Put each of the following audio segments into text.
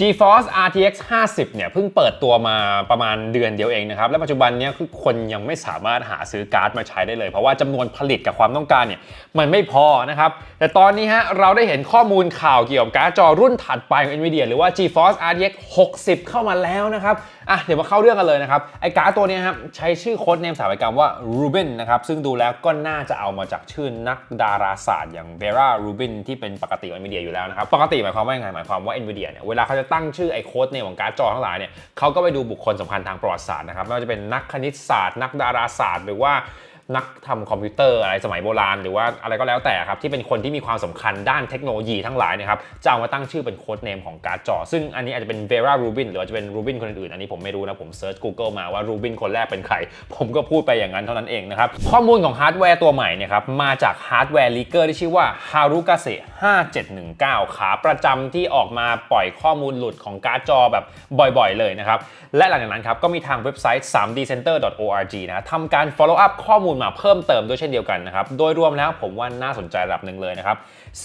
GeForce RTX 50 เนี่ยเพิ่งเปิดตัวมาประมาณเดือนเดียวเองนะครับ และปัจจุบันนี้คือคนยังไม่สามารถหาซื้อการ์ดมาใช้ได้เลย เพราะว่าจำนวนผลิตกับความต้องการเนี่ยมันไม่พอนะครับ แต่ตอนนี้ฮะเราได้เห็นข้อมูลข่าวเกี่ยวกับการ์ดจอรุ่นถัดไปของ Nvidia หรือว่า GeForce RTX 60 เข้ามาแล้วนะครับ อะเดี๋ยวมาเข้าเรื่องกันเลยนะครับไอ้การ์ดตัวนี้ครับใช้ชื่อโค้ดเนมสถาปัตยกรรมว่ารูเบนนะครับซึ่งดูแล้วก็น่าจะเอามาจากชื่อนักดาราศาสตร์อย่างเบรารูเบนที่เป็นปกติของ Nvidia อยู่แล้วนะครับปกติหมายความว่ายังไงหมายความว่า Nvidia เนี่ยเวลาเขาจะตั้งชื่อไอ้โค้ดเนมของการ์ดจอทั้งหลายเนี่ยเขาก็ไปดูบุคคลสำคัญทางประวัติศาสตร์นะครับไม่ว่าจะเป็นนักคณิตศาสตร์ นักดาราศาสตร์ หรือว่า นักทำคอมพิวเตอร์อะไรสมัยโบราณ หรือว่าอะไรก็แล้วแต่ครับที่เป็นคนที่มีความสำคัญด้านเทคโนโลยีทั้งหลายนะครับจะเอามาตั้งชื่อเป็นโค้ดเนมของการ์ดจอ ซึ่งอันนี้อาจจะเป็น Vera Rubin หรืออาจจะเป็น Rubin คนอื่น อันนี้ผมไม่รู้นะ ผมเซิร์ช Google มาว่า Rubin คนแรกเป็นใคร ผมก็พูดไปอย่างนั้นเท่านั้นเองนะครับ ข้อมูลของฮาร์ดแวร์ตัวใหม่เนี่ยครับมาจากฮาร์ดแวร์ลีเกอร์ที่ชื่อว่า Harukase 5719 ขาประจำที่ออกมาปล่อยข้อมูลหลุดของการ์ดจอแบบบ่อยๆ เลยนะครับและหลังจากนั้นครับก็มีทางเว็บไซต์ 3dcenter.org นะทำการ follow up ข้อมูลมาเพิ่มเติมด้วยเช่นเดียวกันนะครับ โดยรวมแล้วผมว่าน่าสนใจระดับหนึ่งเลยนะครับ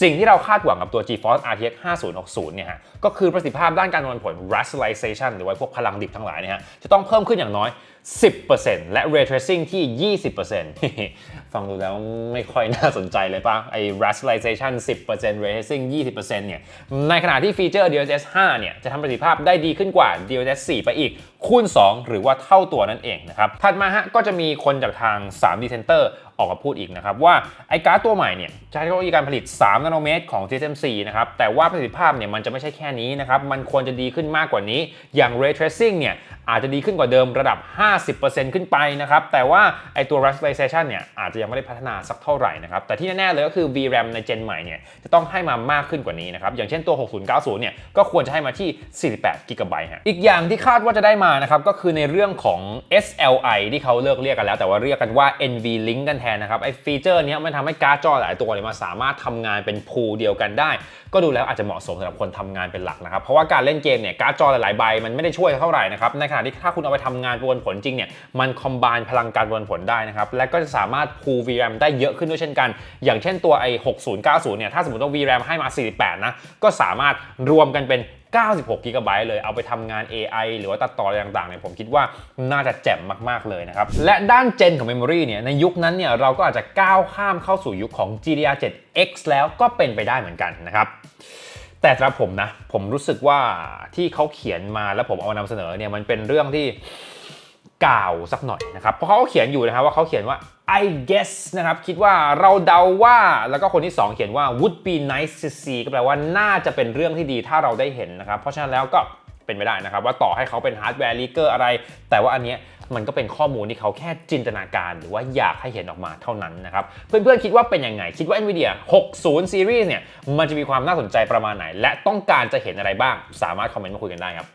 สิ่งที่เราคาดหวังกับตัว GeForce RTX 5060 เนี่ยฮะ ก็คือประสิทธิภาพด้านการคำนวณผล rasterization หรือว่าพวกพลังดิบทั้งหลายเนี่ยฮะ จะต้องเพิ่มขึ้นอย่างน้อย 10%และ ray tracing ที่ 20%ฟังดูแล้วไม่ค่อยน่าสนใจเลยป่ะ ไอ้ rasterization 10% ray tracing 20%เนี่ย ในขณะที่ฟีเจอร์ DLSS 5 เนี่ย จะทำประสิทธิภาพได้ดีขึ้นกว่า DLSS 4 ไปอีก คูณ 2 หรือว่าเท่าตัวนั่นเองนะครับ ถัดมาฮะก็จะมีคนจากทาง 3D Center ออกมาพูดอีกนะครับ ว่าไอ้การ์ดตัวใหม่เนี่ยใช้เทคโนโลยีการผลิต 3 นาโนเมตรของ TSMC นะครับ แต่ว่าประสิทธิภาพเนี่ยมันจะไม่ใช่แค่นี้นะครับ มันควรจะดีขึ้นมากกว่านี้อย่าง ray tracing เนี่ย อาจจะดีขึ้นกว่าเดิมระดับ 50%ขึ้นไปนะครับ แต่ว่าไอตัว rasterization เนี่ยอาจจะยังไม่ได้พัฒนาสักเท่าไหร่นะครับ แต่ที่แน่ๆเลยก็คือ VRAM ในเจนใหม่เนี่ยจะต้องให้มามากขึ้นกว่านี้นะครับ อย่างเช่นตัว 6090 เนี่ยก็ควรจะให้มาที่ 48 g b ฮะ อีกอย่างที่คาดว่าจะได้มานะครับก็คือในเรื่องของ SLI ที่เขาเลิกเรียกกันแล้ว แต่ว่าเรียกกันว่า NVLink กันแทนนะครับไอฟีเจอร์นี้มันทำให้การ์ดจอหลายตัวเนี่ยมันสามารถทำงานเป็นพูลเดียวกันได้ ก็ดูแล้วอาจจะเหมาะสมสำหรับคนทำงานเป็นหลักนะครับเพราะว่าการเล่นเกมเนี่ยการ์ดจอหลายๆใบมันไม่ได้ช่วยเท่าไหร่นะครับในขณะที่ถ้าคุณเอาไปทำงานประมวลผลจริงเนี่ยมันคอมบานพลังการประมวลผลได้นะครับและก็จะสามารถพูล VRAM ได้เยอะขึ้นด้วยเช่นกัน อย่างเช่นตัวไอ้6090เนี่ยถ้าสมมติว่า VRAM ให้มา 48 นะก็สามารถรวมกันเป็น96 g b เลยเอาไปทำงาน AI หรือว่าตัดต่ออะไรต่างๆเนี่ยผมคิดว่าน่าจะแจ่มมากๆเลยนะครับ และด้านเจนของ Memory เนี่ยในยุคนั้นเนี่ยเราก็อาจจะก้าวข้ามเข้าสู่ยุคของ GDDR7X แล้วก็เป็นไปได้เหมือนกันนะครับ แต่สำหรับผมนะ ผมรู้สึกว่าที่เขาเขียนมาแล้วผมเอามานำเสนอเนี่ยมันเป็นเรื่องที่กล่าวสักหน่อยนะครับ เพราะเขาเขียนอยู่นะครับว่าเขาเขียนว่า I guess นะครับ คิดว่าเราเดาว่า แล้วก็คนที่ 2 เขียนว่า would be nice to see ก็แปลว่าน่าจะเป็นเรื่องที่ดีถ้าเราได้เห็นนะครับ เพราะฉะนั้นแล้วก็ เป็นไปได้นะครับ ว่าต่อให้เขาเป็นฮาร์ดแวร์ลีเกอร์อะไร แต่ว่าอันเนี้ยมันก็เป็นข้อมูลที่เขาแค่จินตนาการ หรือว่าอยากให้เห็นออกมาเท่านั้นนะครับ เพื่อนๆคิดว่าเป็นยังไง คิดว่า NVIDIA 60 Series เนี่ยมันจะมีความน่าสนใจประมาณไหน และต้องการจะเห็นอะไรบ้าง สามารถคอมเมนต์มาคุยกันได้ครับ